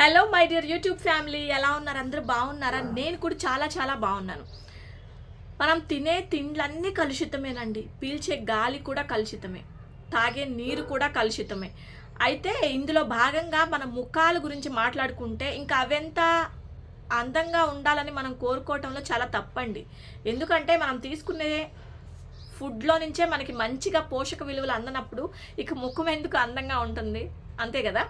Hello my dear YouTube family ఎలా ఉన్నారు? అందరూ బాగున్నారా? నేను కూడా చాలా చాలా బాగున్నాను. మనం తినే తిండ్లన్నీ కలుషితమేనండి. పీల్చే గాలి కూడా కలుషితమే. తాగే నీరు కూడా కలుషితమే. అయితే ఇందులో భాగంగా మన ముఖాల గురించి మాట్లాడుకుంటే ఇంకా అవెంత అందంగా ఉండాలని మనం కోరుకోవటంలో చాలా తప్పండి. ఎందుకంటే మనం తీసుకునే ఫుడ్లో నుంచే మనకి మంచిగా పోషక విలువలు అందనప్పుడు ఇక ముఖం ఎందుకు అందంగా ఉంటుంది? అంతే కదా?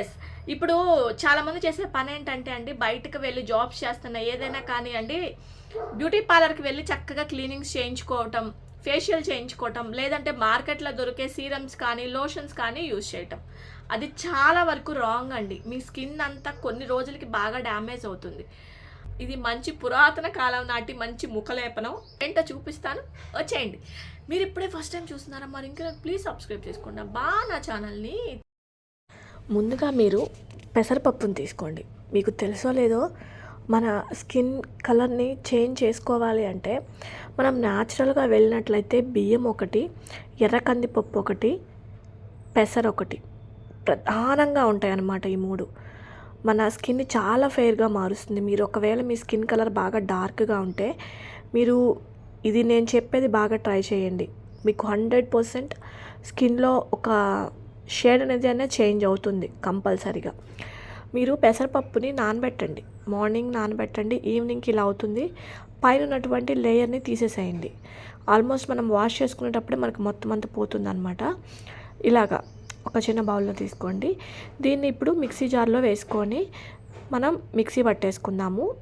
ఎస్ ఇప్పుడు చాలామంది చేసే పని ఏంటంటే అండి బయటకు వెళ్ళి జాబ్స్ చేస్తున్న ఏదైనా కానీ అండి బ్యూటీ పార్లర్కి వెళ్ళి చక్కగా క్లీనింగ్స్ చేయించుకోవటం ఫేషియల్ చేయించుకోవటం లేదంటే మార్కెట్లో దొరికే సీరమ్స్ కానీ లోషన్స్ కానీ యూజ్ చేయటం. అది చాలా వరకు రాంగ్ అండి. మీ స్కిన్ అంతా కొన్ని రోజులకి బాగా డ్యామేజ్ అవుతుంది. ఇది మంచి పురాతన కాలం నాటి మంచి ముఖలేపనం. ఏంటో చూపిస్తాను. వచ్చేయండి. మీరు ఇప్పుడే ఫస్ట్ టైం చూస్తున్నారా? మరి ఇంకా ప్లీజ్ సబ్స్క్రైబ్ చేసుకోండి. బాగా నా ఛానల్ని ముందుగా మీరు పెసరపప్పును తీసుకోండి. మీకు తెలుసో లేదో మన స్కిన్ కలర్ని చేంజ్ చేసుకోవాలి అంటే మనం న్యాచురల్గా వెళ్ళినట్లయితే బియ్యం ఒకటి ఎర్ర కందిపప్పు ఒకటి పెసర ఒకటి ప్రధానంగా ఉంటాయన్నమాట ఈ మూడు. మన స్కిన్ని చాలా ఫెయిర్గా మారుస్తుంది. మీరు ఒకవేళ మీ స్కిన్ కలర్ బాగా డార్క్గా ఉంటే మీరు ఇది నేను చెప్పేది బాగా ట్రై చేయండి. మీకు హండ్రెడ్ పర్సెంట్ స్కిన్లో ఒక షేడ్ అనేది అనేది చేంజ్ అవుతుంది కంపల్సరీగా. మీరు పెసరపప్పుని నానబెట్టండి. మార్నింగ్ నానబెట్టండి ఈవినింగ్కి ఇలా అవుతుంది. పైన ఉన్నటువంటి లేయర్ని తీసేసేయండి. ఆల్మోస్ట్ మనం వాష్ చేసుకునేటప్పుడే మనకు మొత్తం అంతా పోతుంది అనమాట ఇలాగా ఒక చిన్న బౌల్లో తీసుకోండి. దీన్ని ఇప్పుడు మిక్సీ జార్లో వేసుకొని మనం మిక్సీ పట్టేసుకుందాము.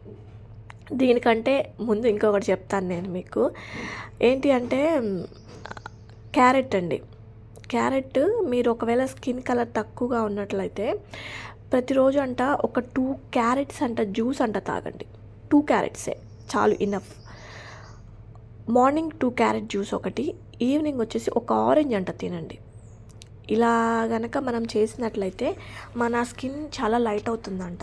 దీనికంటే ముందు ఇంకొకటి చెప్తాను నేను మీకు. ఏంటి అంటే క్యారెట్ అండి. క్యారెట్ మీరు ఒకవేళ స్కిన్ కలర్ తక్కువగా ఉన్నట్లయితే ప్రతిరోజు అంట ఒక టూ క్యారెట్స్ అంట జ్యూస్ అంట తాగండి. టూ క్యారెట్సే. చాలు enough morning two carrot juice ఒకటి ఈవినింగ్ వచ్చేసి ఒక ఆరెంజ్ అంట తినండి. ఇలా గనక మనం చేసినట్లయితే మన స్కిన్ చాలా లైట్ అవుతుందంట.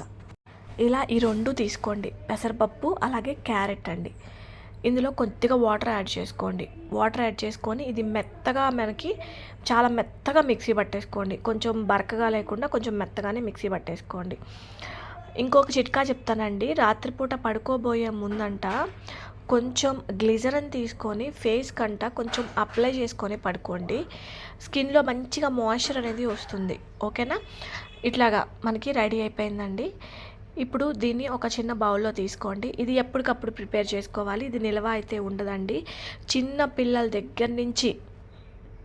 ఇలా ఈ రెండు తీసుకోండి. పెసరపప్పు అలాగే క్యారెట్ అండి. ఇందులో కొద్దిగా వాటర్ యాడ్ చేసుకోండి. వాటర్ యాడ్ చేసుకొని ఇది మెత్తగా మనకి చాలా మెత్తగా మిక్సీ పట్టేసుకోండి. కొంచెం బరకగా లేకుండా కొంచెం మెత్తగానే మిక్సీ పట్టేసుకోండి. ఇంకొక చిట్కా చెప్తానండి. రాత్రిపూట పడుకోబోయే ముందంట కొంచెం గ్లిజరన్ తీసుకొని ఫేస్ కంట కొంచెం అప్లై చేసుకొని పడుకోండి. స్కిన్లో మంచిగా మాయిశ్చర్ అనేది వస్తుంది. ఓకేనా? ఇట్లాగా మనకి రెడీ అయిపోయిందండి. ఇప్పుడు దీన్ని ఒక చిన్న బౌల్లో తీసుకోండి. ఇది ఎప్పటికప్పుడు ప్రిపేర్ చేసుకోవాలి. ఇది నిల్వ అయితే ఉండదండి. చిన్న పిల్లల దగ్గర నుంచి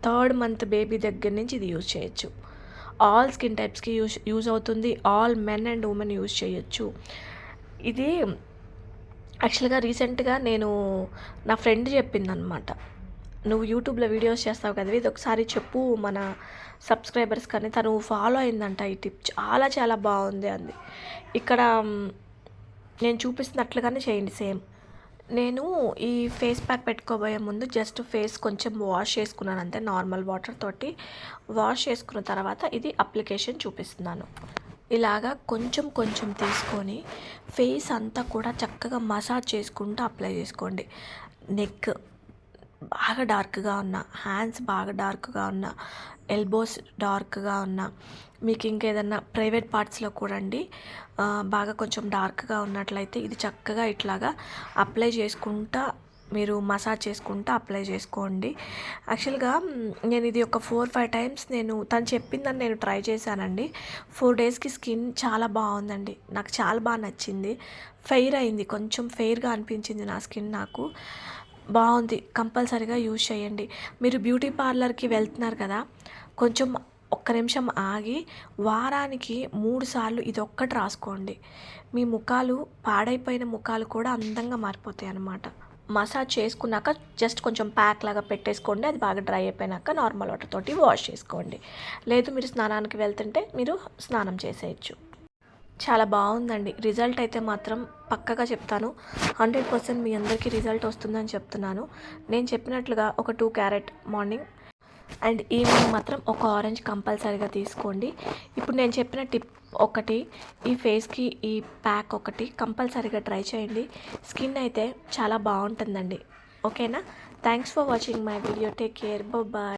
థర్డ్ మంత్ బేబీ దగ్గర నుంచి ఇది యూజ్ చేయొచ్చు. ఆల్ స్కిన్ టైప్స్కి యూజ్ యూజ్ అవుతుంది. All men and women use చేయొచ్చు. ఇది యాక్చువల్గా రీసెంట్గా నేను నా ఫ్రెండ్ చెప్పిందనమాట నువ్వు యూట్యూబ్లో వీడియోస్ చేస్తావు కదా ఇది ఒకసారి చెప్పు మన సబ్స్క్రైబర్స్ కానీ. తను ఫాలో అయిందంట ఈ టిప్ చాలా చాలా బాగుంది అంది. ఇక్కడ నేను చూపిస్తున్నట్లుగానే చేయండి సేమ్ నేను ఈ ఫేస్ ప్యాక్ పెట్టుకోబోయే ముందు జస్ట్ ఫేస్ కొంచెం వాష్ చేసుకున్నాను అంతే నార్మల్ వాటర్ తోటి. వాష్ చేసుకున్న తర్వాత ఇది అప్లికేషన్ చూపిస్తున్నాను. ఇలాగా కొంచెం కొంచెం తీసుకొని ఫేస్ అంతా కూడా చక్కగా మసాజ్ చేసుకుంటూ అప్లై చేసుకోండి. నెక్ బాగా డార్క్గా ఉన్న. హ్యాండ్స్ బాగా డార్క్గా ఉన్న. ఎల్బోస్ డార్క్గా ఉన్న. మీకు ఇంకేదన్నా ప్రైవేట్ పార్ట్స్లో కూడా అండి బాగా కొంచెం డార్క్గా ఉన్నట్లయితే ఇది చక్కగా ఇట్లాగా అప్లై చేసుకుంటా మీరు మసాజ్ చేసుకుంటూ అప్లై చేసుకోండి. యాక్చువల్గా నేను ఇది ఒక ఫోర్ ఫైవ్ టైమ్స్ నేను తను చెప్పిందని నేను ట్రై చేశానండి. ఫోర్ డేస్కి స్కిన్ చాలా బాగుందండి. నాకు చాలా బాగా నచ్చింది. ఫెయిర్ అయింది. కొంచెం ఫెయిర్గా అనిపించింది నా స్కిన్ నాకు. బాగుంది. కంపల్సరీగా యూజ్ చేయండి. మీరు బ్యూటీ పార్లర్కి వెళ్తున్నారు కదా కొంచెం ఒక్క నిమిషం ఆగి వారానికి మూడు సార్లు ఇది ఒక్కటి రాసుకోండి. మీ ముఖాలు పాడైపోయిన ముఖాలు కూడా అందంగా మారిపోతాయి అన్నమాట. మసాజ్ చేసుకున్నాక జస్ట్ కొంచెం ప్యాక్ లాగా పెట్టేసుకోండి. అది బాగా డ్రై అయిపోయినాక నార్మల్ వాటర్ తోటి వాష్ చేసుకోండి. లేదు మీరు స్నానానికి వెళ్తుంటే మీరు స్నానం చేసేయచ్చు. చాలా బాగుందండి. రిజల్ట్ అయితే మాత్రం పక్కగా చెప్తాను. హండ్రెడ్ పర్సెంట్ మీ అందరికీ రిజల్ట్ వస్తుందని చెప్తున్నాను. నేను చెప్పినట్లుగా ఒక two carrot morning and evening మాత్రం ఒక ఆరెంజ్ కంపల్సరీగా తీసుకోండి. ఇప్పుడు నేను చెప్పిన టిప్ ఒకటి ఈ ఫేస్కి ఈ ప్యాక్ ఒకటి కంపల్సరీగా ట్రై చేయండి. స్కిన్ అయితే చాలా బాగుంటుందండి. ఓకేనా? Thanks for watching my video. Take care. Bye